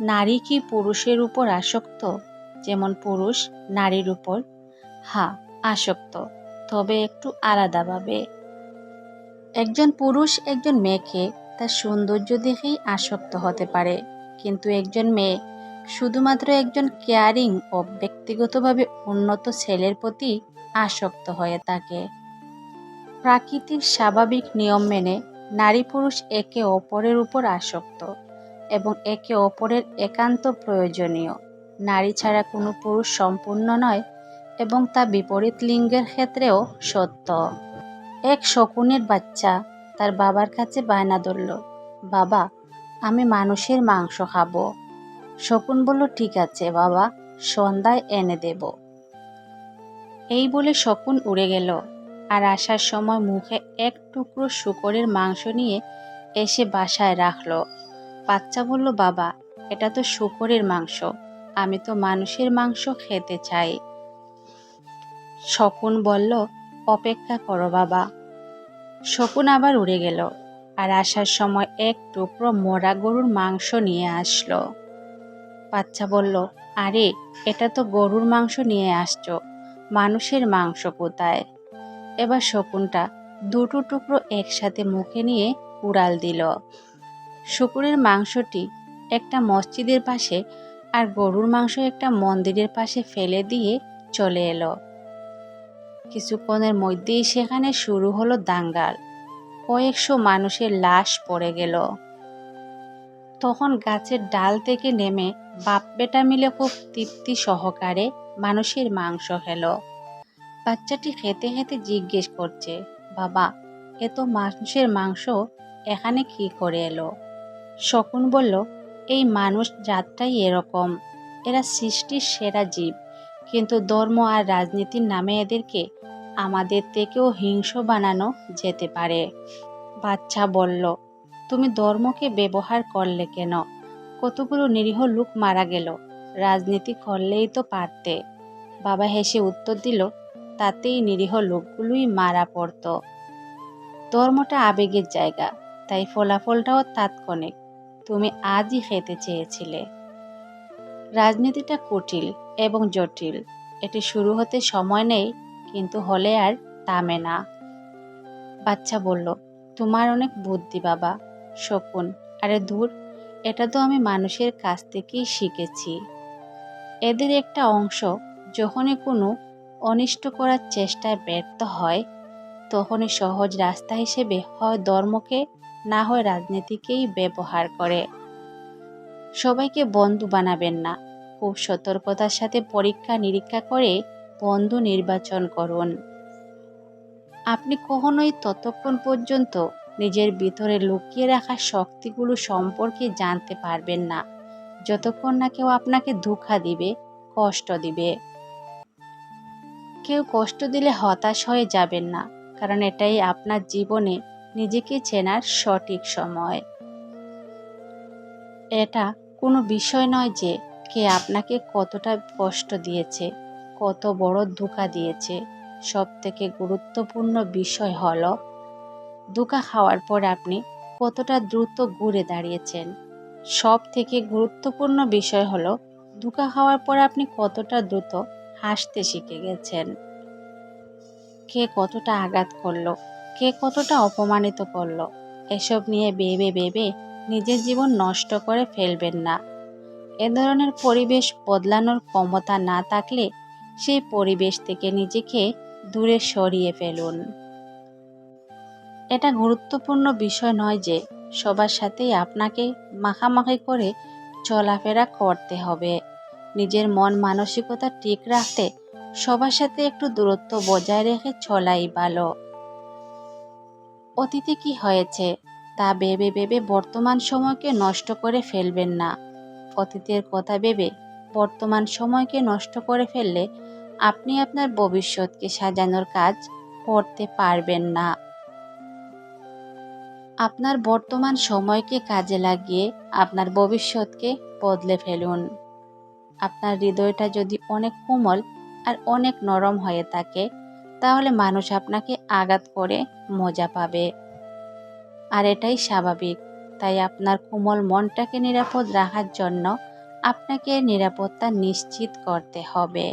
নারী কি পুরুষের উপর আসক্ত? যেমন পুরুষ, নারীর উপর? হা, আসক্ত। তবে একটু আলাদাভাবে। একজন পুরুষ একজন মেয়েকে তার সৌন্দর্য দেখেই আসক্ত হতে পারে। কিন্তু একজন মেয়ে শুধুমাত্র একজন কেয়ারিং ও ব্যক্তিগতভাবে উন্নত ছেলের প্রতি আসক্ত হয়ে থাকে। প্রাকৃতিক স্বাভাবিক নিয়ম মেনে নারী পুরুষ একে অপরের উপর আসক্ত। এবং একে অপরের একান্ত প্রয়োজনীয়। নারী ছাড়া কোনো পুরুষ সম্পূর্ণ নয় এবং তা বিপরীত লিঙ্গের ক্ষেত্রেও সত্য। এক শকুনের বাচ্চা তার বাবার কাছে বায়না ধরল, বাবা, আমি মানুষের মাংস খাব। শকুন বলল, ঠিক আছে বাবা, সন্ধ্যায় এনে দেব। এই বলে শকুন উড়ে গেল আর আসার সময় মুখে এক টুকরো শুকরের মাংস নিয়ে এসে বাসায় রাখল। বাচ্চা বলল, বাবা, এটা তো শুকরের মাংস। আমি তো মানুষের মাংস খেতে চাই। শকুন বলল, অপেক্ষা করো, বাবা। শকুন আবার উড়ে গেল আর আসার সময় এক টুকরো মরা গরুর মাংস নিয়ে আসলো। বাচ্চা বলল, আরে, এটা তো গরুর মাংস নিয়ে আসছো। মানুষের মাংস কোথায়? এবার শকুনটা দুটো টুকরো একসাথে মুখে নিয়ে উড়াল দিল। শুকুরের মাংসটি একটা মসজিদের পাশে আর গরুর মাংস একটা মন্দিরের পাশে ফেলে দিয়ে চলে এলো। কিছুক্ষণের মধ্যেই সেখানে শুরু হলো দাঙ্গাল। কয়েকশো মানুষের লাশ পড়ে গেল। তখন গাছের ডাল থেকে নেমে বাপ বেটা মিলে খুব তৃপ্তি সহকারে মানুষের মাংস খেলো। বাচ্চাটি খেতে খেতে জিজ্ঞেস করছে, বাবা, এত মানুষের মাংস এখানে কি করে এলো? শকুন বলল, এই মানুষ জাতটাই এরকম। এরা সৃষ্টির সেরা জীব। কিন্তু ধর্ম আর রাজনীতির নামে এদেরকে আমাদের থেকেও হিংস বানানো যেতে পারে। বাচ্চা বলল, তুমি ধর্মকে ব্যবহার করলে কেন? কতগুলো নিরীহ লোক মারা গেল। রাজনীতি করলেই তো পারতে। বাবা হেসে উত্তর দিল, তাতেই নিরীহ লোকগুলোই মারা পড়ত। ধর্মটা আবেগের জায়গা, তাই ফলাফলটাও তাৎক্ষণিক। তুমি আজই খেতে চেয়েছিলে। রাজনীতিটা কুটিল এবং জটিল। এটি শুরু হতে সময় নেই, কিন্তু হলে আর থামে না। বাচ্চা বলল, তোমার অনেক বুদ্ধি বাবা, শকুন। আরে দূর এটা তো আমি মানুষের কাছ থেকেই শিখেছি। এদের একটা অংশ যখনই কোনো অনিষ্ট করার চেষ্টায় ব্যর্থ হয়, তখনই সহজ রাস্তা হিসেবে হয় ধর্মকে না হয় রাজনীতিকেই ব্যবহার করে। সবাইকে বন্ধু বানাবেন না। খুব সতর্কতার সাথে পরীক্ষা নিরীক্ষা করে বন্ধু নির্বাচন করুন। আপনি কখনোই ততক্ষণ পর্যন্ত নিজের ভিতরে লুকিয়ে রাখা শক্তিগুলো সম্পর্কে জানতে পারবেন না। যতক্ষণ না কেউ আপনাকে ধোঁকা দিবে, কষ্ট দিবে। কেউ কষ্ট দিলে হতাশ হয়ে যাবেন না, কারণ এটাই আপনার জীবনে নিজেকে চেনার সঠিক সময়। এটা কোনো বিষয় নয় যে কে আপনাকে কতটা কষ্ট দিয়েছে, কত বড় ধোকা দিয়েছে। সব থেকে গুরুত্বপূর্ণ বিষয় হলো, ধোকা খাওয়ার পর আপনি কতটা দ্রুত ঘুরে দাঁড়িয়েছেন। সব থেকে গুরুত্বপূর্ণ বিষয় হলো, ধোকা খাওয়ার পর আপনি কতটা দ্রুত হাসতে শিখে গেছেন। কে কতটা আঘাত করল কে কতটা অপমানিত করল? এসব নিয়ে বেবে বেবে নিজের জীবন নষ্ট করে ফেলবেন না। এ ধরনের পরিবেশ বদলানোর ক্ষমতা না থাকলে সেই পরিবেশ থেকে নিজেকে দূরে সরিয়ে ফেলুন। এটা গুরুত্বপূর্ণ বিষয় নয় যে সবার সাথেই আপনাকে মাখামাখি করে চলাফেরা করতে হবে। নিজের মন মানসিকতা ঠিক রাখতে সবার সাথে একটু দূরত্ব বজায় রেখে চলাই ভালো। অতীতে কি হয়েছে তা ভেবে ভেবে বর্তমান সময়কে নষ্ট করে ফেলবেন না। অতীতের কথা ভেবে বর্তমান সময়কে নষ্ট করে ফেললে আপনি আপনার ভবিষ্যৎকে সাজানোর কাজ করতে পারবেন না। আপনার বর্তমান সময়কে কাজে লাগিয়ে আপনার ভবিষ্যৎকে বদলে ফেলুন। আপনার হৃদয়টা যদি অনেক কোমল আর অনেক নরম হয়ে থাকে তাহলে মানুষ আপনাকে আঘাত করে মজা পাবে। আর এটাই স্বাভাবিক। তাই আপনার কোমল মনটাকে নিরাপদ রাখার জন্য আপনাকে নিরাপত্তা নিশ্চিত করতে হবে।